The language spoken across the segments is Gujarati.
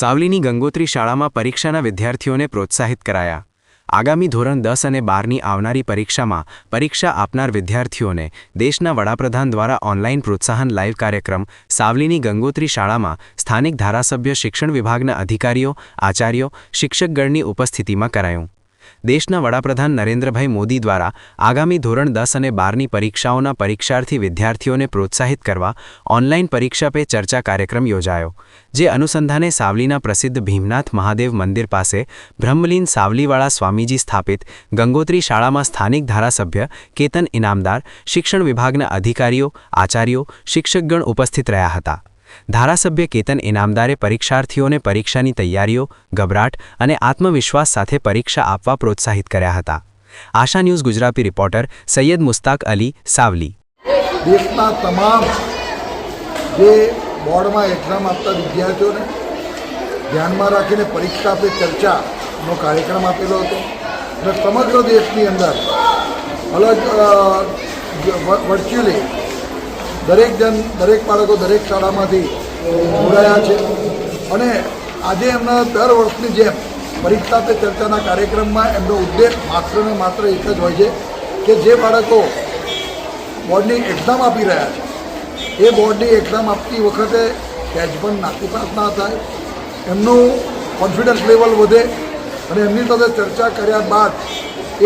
સાવલીની ગંગોત્રી શાળામાં પરીક્ષાના વિદ્યાર્થીઓને પ્રોત્સાહિત કરાયા. આગામી ધોરણ દસ અને બારની આવનારી પરીક્ષામાં પરીક્ષા આપનાર વિદ્યાર્થીઓને દેશના વડાપ્રધાન દ્વારા ઓનલાઈન પ્રોત્સાહન લાઇવ કાર્યક્રમ, સાવલીની ગંગોત્રી શાળામાં સ્થાનિક ધારાસભ્ય શિક્ષણ વિભાગના અધિકારીઓ, આચાર્યો, શિક્ષકગણની ઉપસ્થિતિમાં કરાયું. દેશના વડાપ્રધાન નરેન્દ્રભાઈ મોદી દ્વારા આગામી ધોરણ દસ અને બારની પરીક્ષાઓના પરીક્ષાર્થી વિદ્યાર્થીઓને પ્રોત્સાહિત કરવા ઓનલાઈન પરીક્ષા પે ચર્ચા કાર્યક્રમ યોજાયો, જે અનુસંધાને સાવલીના પ્રસિદ્ધ ભીમનાથ મહાદેવ મંદિર પાસે બ્રહ્મલીન સાવલીવાળા સ્વામીજી સ્થાપિત ગંગોત્રી શાળામાં સ્થાનિક ધારાસભ્ય કેતન ઇનામદાર, શિક્ષણ વિભાગના અધિકારીઓ, આચાર્યો, શિક્ષકગણ ઉપસ્થિત રહ્યા હતા. ધારાસભ્ય કેતન ઇનામદારે પરીક્ષાર્થીઓને પરીક્ષાની તૈયારીઓ, ગભરાટ અને આત્મવિશ્વાસ સાથે પરીક્ષા આપવા પ્રોત્સાહિત કર્યા હતા. આશા ન્યૂઝ ગુજરાતી રિપોર્ટર સૈયદ મુસ્તાક અલી સાવલી. દેશના તમામ જે બોર્ડમાં એક્ઝામ આપતા વિદ્યાર્થીઓને ધ્યાનમાં રાખીને પરીક્ષા પે ચર્ચાનો કાર્યક્રમ આપેલો હતો અને સમગ્ર દેશની અંદર અલગ વર્ચ્યુઅલી દરેક જણ દરેક બાળકો દરેક શાળામાંથી જોડાયા છે. અને આજે એમના દર વર્ષની જેમ પરીક્ષા પે ચર્ચાના કાર્યક્રમમાં એમનો ઉદ્દેશ માત્ર ને માત્ર એક જ હોય છે કે જે બાળકો બોર્ડની એક્ઝામ આપી રહ્યા છે, એ બોર્ડની એક્ઝામ આપતી વખતે કેચબન પણ નાસીપાસ ના થાય, એમનું કોન્ફિડન્સ લેવલ વધે અને એમની સાથે ચર્ચા કર્યા બાદ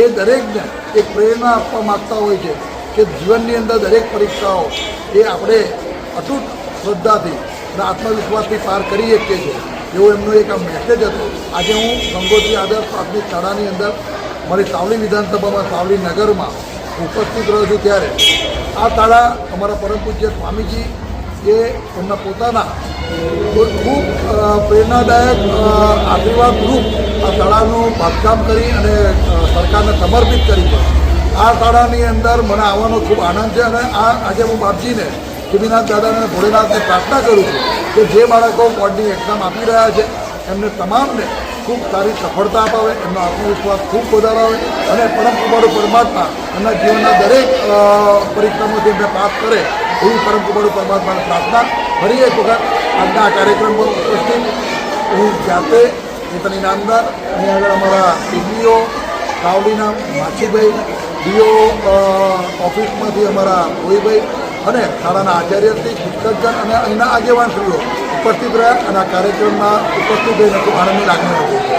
એ દરેકને એક પ્રેરણા આપવા માગતા હોય છે કે જીવનની અંદર દરેક પરીક્ષાઓ એ આપણે અતૂટ શ્રદ્ધાથી અને આત્મવિશ્વાસથી પાર કરી શકીએ છીએ. એવો એમનો એક મેસેજ હતો. આજે હું ગંગોત્રી આદર્શ પ્રાથમિક શાળાની અંદર મારી સાવલી વિધાનસભામાં, સાવલી નગરમાં ઉપસ્થિત રહ્યો છું ત્યારે. આ શાળા અમારા પરમ પૂજ્ય સ્વામીજી એ એમના પોતાના ખૂબ પ્રેરણાદાયક આશીર્વાદરૂપ આશીર્વાદ રૂપ આ શાળાનું બાંધકામ કરી અને સરકારને સમર્પિત કરી છે. આ શાળાની અંદર મને આવવાનો ખૂબ આનંદ છે અને આ આજે હું બાપજીને સિદ્ધિનાથ દાદાને અને ભોળેનાથને પ્રાર્થના કરું છું કે જે બાળકો બોર્ડની એક્ઝામ આપી રહ્યા છે, એમને તમામને ખૂબ સારી સફળતા અપાવે, એમનો આત્મવિશ્વાસ ખૂબ વધારાવે અને પરમ કુમારો પરમાત્મા એમના જીવનના દરેક પરીક્ષામાંથી એમને પાસ કરે, એવી પરમ કુમારો પરમાત્માને પ્રાર્થના ફરી એક વખત આજના આ કાર્યક્રમ પર ઉપસ્થિત હું જાતે પોતાની નામદાર અહીં આગળ અમારા ટીડીઓ કાવલીના માછીભાઈ ડીઓ ઓફિસમાંથી અમારા ભોઈભાઈ અને શાળાના આચાર્યથી શિક્ષકગણ અને અહીંના આગેવાનશ્રીઓ ઉપસ્થિત રહ્યા અને આ કાર્યક્રમમાં ઉપસ્થિત રહીને ખૂબ આનંદની લાગણી હતી.